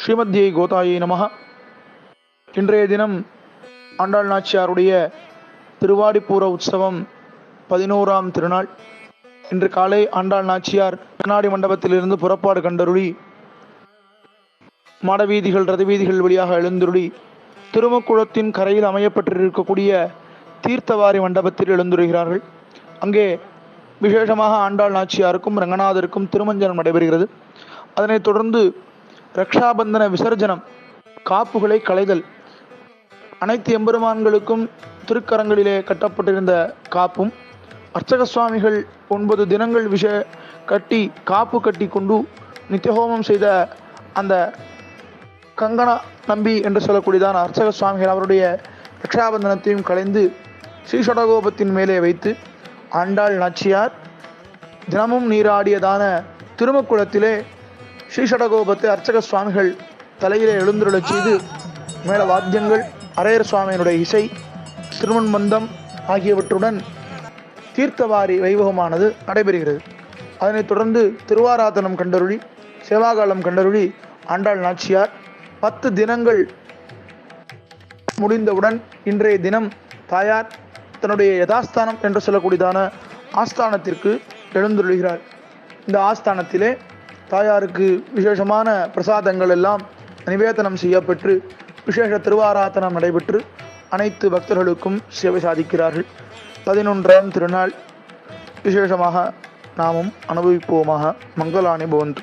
ஸ்ரீமத்யை கோதாயை நமக இன்றைய தினம் ஆண்டாள் நாச்சியாருடைய திருவாடிப்பூர உற்சவம் பதினோராம் திருநாள். இன்று காலை ஆண்டாள் நாச்சியார் கண்ணாடி மண்டபத்திலிருந்து புறப்பாடு கண்டருளி மாடவீதிகள் ரதவீதிகள் வழியாக எழுந்துருளி திருமக்குளத்தின் கரையில் அமையப்பட்டிருக்கக்கூடிய தீர்த்தவாரி மண்டபத்தில் எழுந்துருகிறார்கள். அங்கே விசேஷமாக ஆண்டாள் நாச்சியாருக்கும் ரங்கநாதருக்கும் திருமஞ்சனம் நடைபெறுகிறது. அதனைத் தொடர்ந்து ரக்ஷாபந்தன விசர்ஜனம் காப்புகளை களைதல். அனைத்து எம்பெருமான்களுக்கும் திருக்கரங்களிலே கட்டப்பட்டிருந்த காப்பும் அர்ச்சக சுவாமிகள் ஒன்பது தினங்கள் விஷ கட்டி காப்பு கட்டி கொண்டு நித்தியஹோமம் செய்த அந்த கங்கண நம்பி என்று சொல்லக்கூடியதான அர்ச்சக சுவாமிகள் அவருடைய ரக்ஷாபந்தனத்தையும் கலைந்து ஸ்ரீஷடகோபத்தின் மேலே வைத்து ஆண்டாள் நாச்சியார் தினமும் நீராடியதான திருமக்குளத்திலே ஸ்ரீஷடகோபத்தை அர்ச்சக சுவாமிகள் தலையிலே எழுந்துருளச் செய்து மேல வாத்தியங்கள் அரையர் சுவாமியினுடைய இசை திருமண்மந்தம் ஆகியவற்றுடன் தீர்த்தவாரி வைபவமானது நடைபெறுகிறது. அதனைத் தொடர்ந்து திருவாராதனம் கண்டருளி சேவாகாலம் கண்டருளி ஆண்டாள் நாச்சியார் பத்து தினங்கள் முடிந்தவுடன் இன்றைய தினம் தாயார் தன்னுடைய யதாஸ்தானம் என்று சொல்லக்கூடியதான ஆஸ்தானத்திற்கு எழுந்துள்ளார் இந்த ஆஸ்தானத்திலே தாயாருக்கு விசேஷமான பிரசாதங்கள் எல்லாம் நிவேதனம் செய்யப்பெற்று விசேஷ திருவாராதனம் நடைபெற்று அனைத்து பக்தர்களுக்கும் சேவை சாதிக்கிறார்கள். பதினொன்றாம் திருநாள். விசேஷமாக நாமும் அனுபவிப்போமாக மங்களானி பவந்து